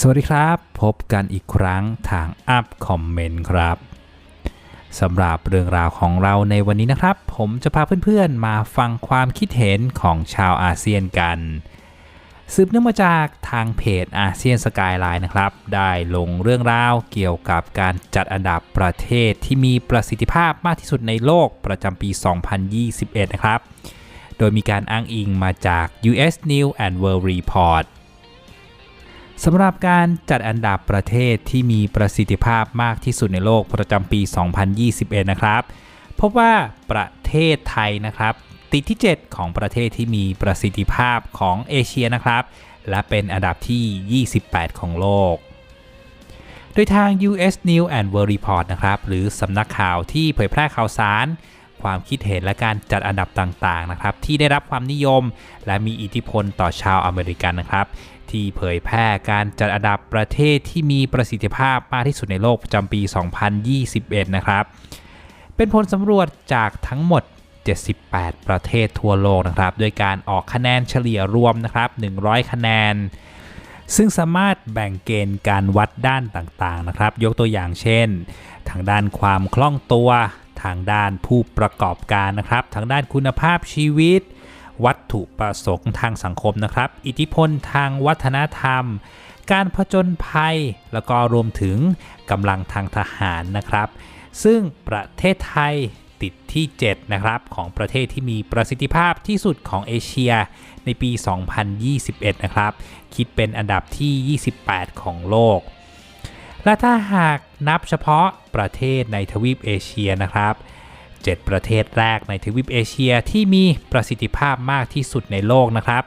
สวัสดีครับ พบกันอีกครั้งทางอัพคอมเมนต์ครับสำหรับเรื่องราวของเราในวันนี้นะครับ ผมจะพาเพื่อนๆ มาฟังความคิดเห็นของชาวอาเซียนกัน สืบเนื่องมาจากทางเพจอาเซียนสกายไลน์นะครับ ได้ลงเรื่องราวเกี่ยวกับการจัดอันดับประเทศที่มีประสิทธิภาพมากที่สุดในโลกประจำปี 2021 นะครับ โดยมีการอ้างอิงมาจาก US News and World Report สำหรับการจัดอันดับประเทศที่มีประสิทธิภาพมากที่สุดในโลกประจำปี 2021 นะครับ พบว่าประเทศไทยนะครับ ติดที่ 7 ของประเทศที่มีประสิทธิภาพของเอเชียนะครับ และเป็นอันดับที่ 28 ของโลก โดยทาง US News and World Report นะครับ หรือสำนักข่าวที่เผยแพร่ข่าวสาร ความคิดเห็นและการจัดอันดับต่างๆนะครับที่ได้รับความนิยม และมีอิทธิพลต่อชาวอเมริกันนะครับ ที่เผยแพร่การจัดอันดับประเทศที่มีประสิทธิภาพมากที่สุดในโลกประจำปี 2021 นะครับ เป็นผลสำรวจจากทั้งหมด 78 ประเทศทั่วโลกนะครับด้วยการออกคะแนนเฉลี่ยรวมนะครับ 100 คะแนนซึ่งสามารถแบ่งเกณฑ์การวัดด้านต่างๆนะครับ ยกตัวอย่างเช่น ทางด้านความคล่องตัว ทางด้านผู้ประกอบการนะครับ ทางด้านคุณภาพชีวิต วัตถุประสงค์ทางสังคมนะครับ อิทธิพลทางวัฒนธรรม การผจญภัย แล้วก็รวมถึงกำลังทางทหารนะครับ ซึ่งประเทศไทยติดที่ 7 นะครับ ของประเทศที่มีประสิทธิภาพที่สุดของเอเชียในปี 2021 นะครับ คิดเป็นอันดับที่ 28 ของโลก และถ้าหากนับเฉพาะประเทศในทวีปเอเชียนะครับ 7 ประเทศแรกในทวีปเอเชียที่มีประสิทธิภาพมากที่สุดในโลกนะครับ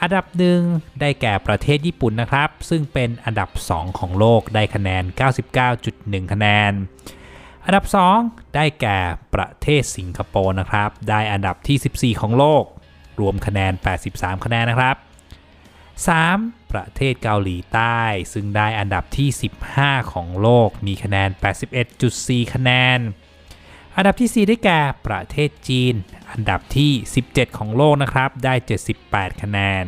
อันดับหนึ่งได้แก่ประเทศญี่ปุ่นนะครับ ซึ่งเป็นอันดับ 2 ของโลกได้คะแนน 99.1 คะแนน อันดับ 2 ได้แก่ประเทศสิงคโปร์นะครับ ได้อันดับที่ 14 ของโลก รวมคะแนน 83 คะแนนนะครับ 3. ประเทศเกาหลีใต้ ซึ่งได้อันดับที่ 15 ของโลกมีคะแนน 81.4 คะแนน อันดับที่ 4 ได้แก่ประเทศจีน อันดับที่ 17 ของโลกนะครับ ได้ 78 คะแนน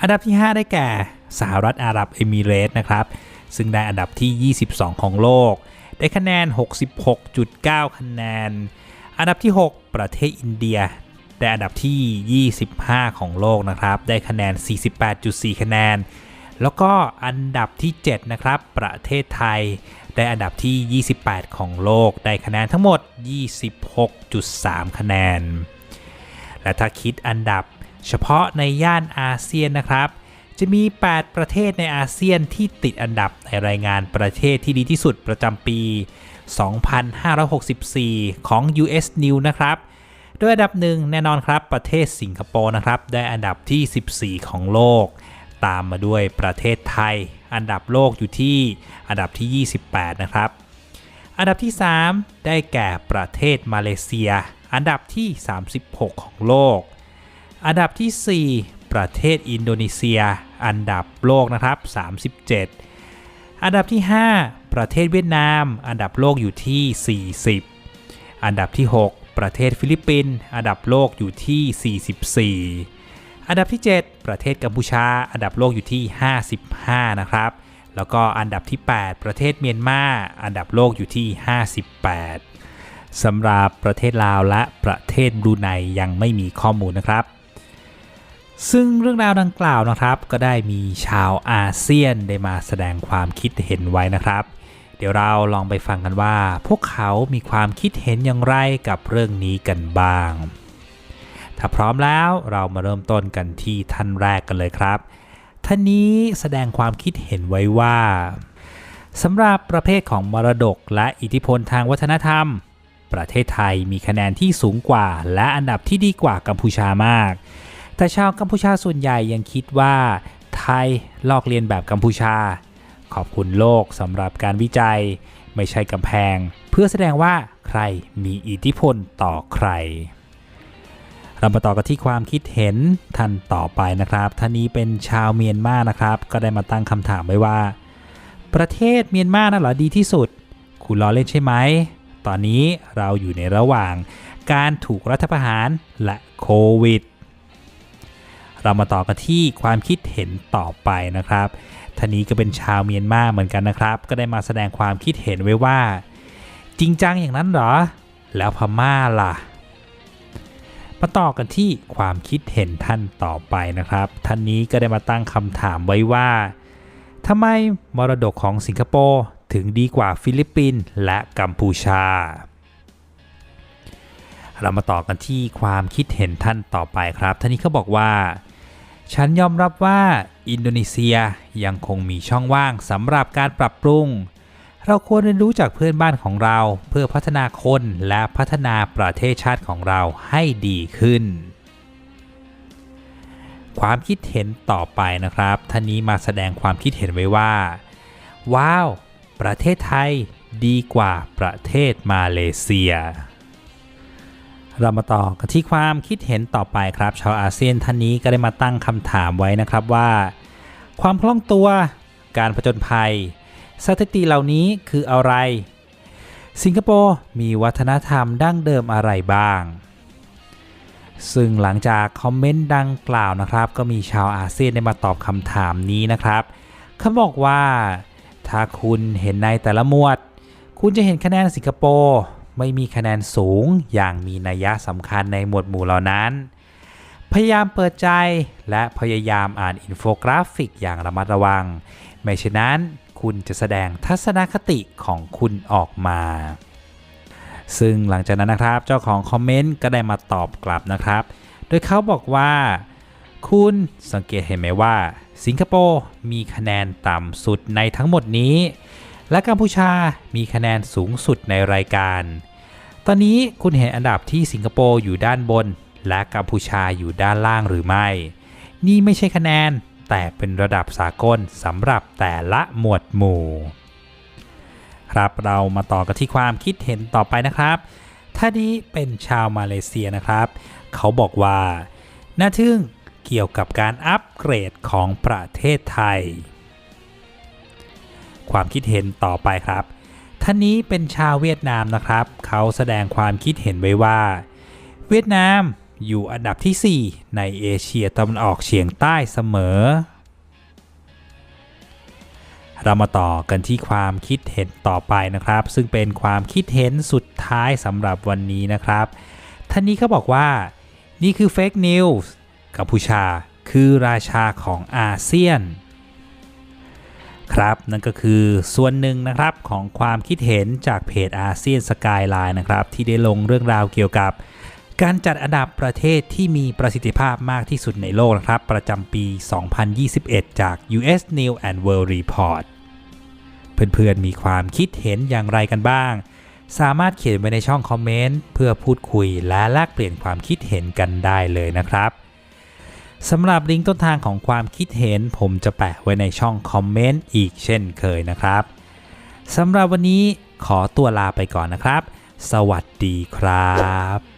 อันดับที่ 5 ได้แก่สหรัฐอาหรับเอมิเรตส์นะครับ ซึ่งได้อันดับที่ 22 ของโลก ได้คะแนน 66.9 คะแนน อันดับที่ 6 ประเทศอินเดีย ได้อันดับที่ 25 ของโลกนะครับ ได้คะแนน 48.4 คะแนน แล้วก็อันดับที่ 7 นะครับ ประเทศไทย ได้อันดับที่ 28 ของโลก ได้คะแนนทั้งหมด 26.3 คะแนน และถ้าคิดอันดับเฉพาะในย่านอาเซียนนะครับ จะมี 8 ประเทศในอาเซียนที่ติดอันดับในรายงานประเทศที่ดีที่สุดประจำปี 2564 ของ US News นะครับ โดยอันดับหนึ่งแน่นอนครับประเทศสิงคโปร์นะครับ ได้อันดับที่ 14 ของโลก ตามมาด้วยประเทศไทย อันดับโลกอยู่ที่อันดับที่ 28 นะครับ อันดับที่ 3 ได้แก่ประเทศมาเลเซีย อันดับที่ 36 ของโลก อันดับที่ 4 ประเทศอินโดนีเซีย อันดับโลกนะครับ 37 อันดับที่ 5 ประเทศเวียดนาม อันดับโลกอยู่ที่ 40 อันดับที่ 6 ประเทศฟิลิปปินส์อันดับโลกอยู่ที่ 44 อันดับที่ 7 ประเทศกัมพูชา อันดับโลกอยู่ที่ 55 นะครับ แล้วก็อันดับที่ 8 ประเทศเมียนมา อันดับโลกอยู่ที่ 58 สำหรับประเทศลาวและประเทศบรูไนยังไม่มีข้อมูลนะครับซึ่งเรื่องราวดังกล่าวนะครับ ก็ได้มีชาวอาเซียนได้มาแสดงความคิดเห็นไว้นะครับ เดี๋ยวเราลองไปฟังกันว่า พวกเขามีความคิดเห็นอย่างไรกับเรื่องนี้กันบ้าง ถ้าพร้อมแล้วเรามาเริ่มต้นกันที่ท่านแรกกันเลยครับ ท่านนี้แสดงความคิดเห็นไว้ว่าสำหรับประเภทของมรดกและอิทธิพลทางวัฒนธรรม ประเทศไทยมีคะแนนที่สูงกว่า และอันดับที่ดีกว่ากัมพูชามาก แต่ชาวกัมพูชาส่วนใหญ่ยังคิดว่า ไทยลอกเลียนแบบกัมพูชา ขอบคุณโลกสำหรับการวิจัย ไม่ใช่กำแพง เพื่อแสดงว่าใครมีอิทธิพลต่อใคร เรามาต่อกันที่ความคิดเห็นท่านต่อไปนะครับท่านนี้เป็นชาวเมียนมานะครับ ก็ได้มาตั้งคำถามไว้ว่า ประเทศเมียนมาน่ะเหรอดีที่สุด คุณล้อเล่นใช่ไหมตอนนี้เราอยู่ในระหว่างการถูกรัฐประหารและโควิด เรามาต่อกันที่ความคิดเห็นต่อไปนะครับท่านนี้ก็เป็นชาวเมียนมาเหมือนกันนะครับ ก็ได้มาแสดงความคิดเห็นไว้ว่า จริงจังอย่างนั้นเหรอ แล้วพม่าล่ะมาต่อกันที่ความคิดเห็นท่านต่อไปนะครับ ท่านนี้ก็ได้มาตั้งคำถามไว้ว่าทำไมมรดกของสิงคโปร์ถึงดีกว่าฟิลิปปินส์และกัมพูชา เรามาต่อกันที่ความคิดเห็นท่านต่อไปครับ ท่านนี้เขาบอกว่า ฉันยอมรับว่าอินโดนีเซียยังคงมีช่องว่างสำหรับการปรับปรุง เราควรเรียนรู้จากเพื่อนบ้านของเราเพื่อพัฒนาคนและพัฒนาประเทศชาติของเราให้ดีขึ้น ความคิดเห็นต่อไปนะครับท่านนี้มาแสดงความคิดเห็นไว้ว่า ว้าว ประเทศไทยดีกว่าประเทศมาเลเซีย เรามาต่อกันที่ความคิดเห็นต่อไปครับ ชาวอาเซียนท่านนี้ก็ได้มาตั้งคำถามไว้นะครับว่า ความคล่องตัวการผจญภัย สถิติเหล่านี้คืออะไร สิงคโปร์มีวัฒนธรรมดั้งเดิมอะไรบ้าง ซึ่งหลังจากคอมเมนต์ดังกล่าวนะครับ ก็มีชาวอาเซียนได้มาตอบคำถามนี้นะครับเขาบอกว่า ถ้าคุณเห็นในแต่ละหมวด คุณจะเห็นคะแนนสิงคโปร์ ไม่มีคะแนนสูงอย่างมีนัยสำคัญในหมวดหมู่เหล่านั้น พยายามเปิดใจและพยายามอ่านอินโฟกราฟิกอย่างระมัดระวัง ไม่เช่นนั้นคุณจะแสดงทัศนคติของคุณออกมา ซึ่งหลังจากนั้นนะครับเจ้าของคอมเมนต์ก็ได้มาตอบกลับนะครับ โดยเขาบอกว่า คุณสังเกตเห็นไหมว่า สิงคโปร์มีคะแนนต่ำสุดในทั้งหมดนี้ และกัมพูชามีคะแนนสูงสุดในรายการ ตอนนี้คุณเห็นอันดับที่สิงคโปร์อยู่ด้านบน และกัมพูชาอยู่ด้านล่างหรือไม่ นี่ไม่ใช่คะแนน แต่เป็นระดับสากลสำหรับแต่ละหมวดหมู่ ครับเรามาต่อกันที่ความคิดเห็นต่อไปนะครับท่านี้เป็นชาวมาเลเซียนะครับ เขาบอกว่าน่าทึ่งเกี่ยวกับการอัปเกรดของประเทศไทย ความคิดเห็นต่อไปครับ ท่านนี้เป็นชาวเวียดนามนะครับ เขาแสดงความคิดเห็นไว้ว่า เวียดนามอยู่อันดับที่ 4 ในเอเชียตะวันออกเฉียงใต้เสมอ เรามาต่อกันที่ความคิดเห็นต่อไปนะครับ ซึ่งเป็นความคิดเห็นสุดท้ายสำหรับวันนี้นะครับ ท่านนี้เขาบอกว่า นี่คือเฟกนิวส์กัมพูชาคือราชาของอาเซียน ครับนั่นก็คือส่วนหนึ่งนะครับของความคิดเห็นจากเพจอาเซียนสกายไลน์นะครับที่ได้ลงเรื่องราวเกี่ยวกับ การจัดอันดับประเทศที่มีประสิทธิภาพมากที่สุดในโลกนะครับประจำปี 2021 จาก US News and World Report เพื่อนๆมีความคิดเห็นอย่างไรกันบ้าง สามารถเขียนไว้ในช่องคอมเมนต์เพื่อพูดคุยและแลกเปลี่ยนความคิดเห็นกันได้เลยนะครับ สำหรับลิงก์ต้นทางของความคิดเห็น ผมจะแปะไว้ในช่องคอมเมนต์อีกเช่นเคยนะครับสำหรับวันนี้ขอตัวลาไปก่อนนะครับ สวัสดีครับ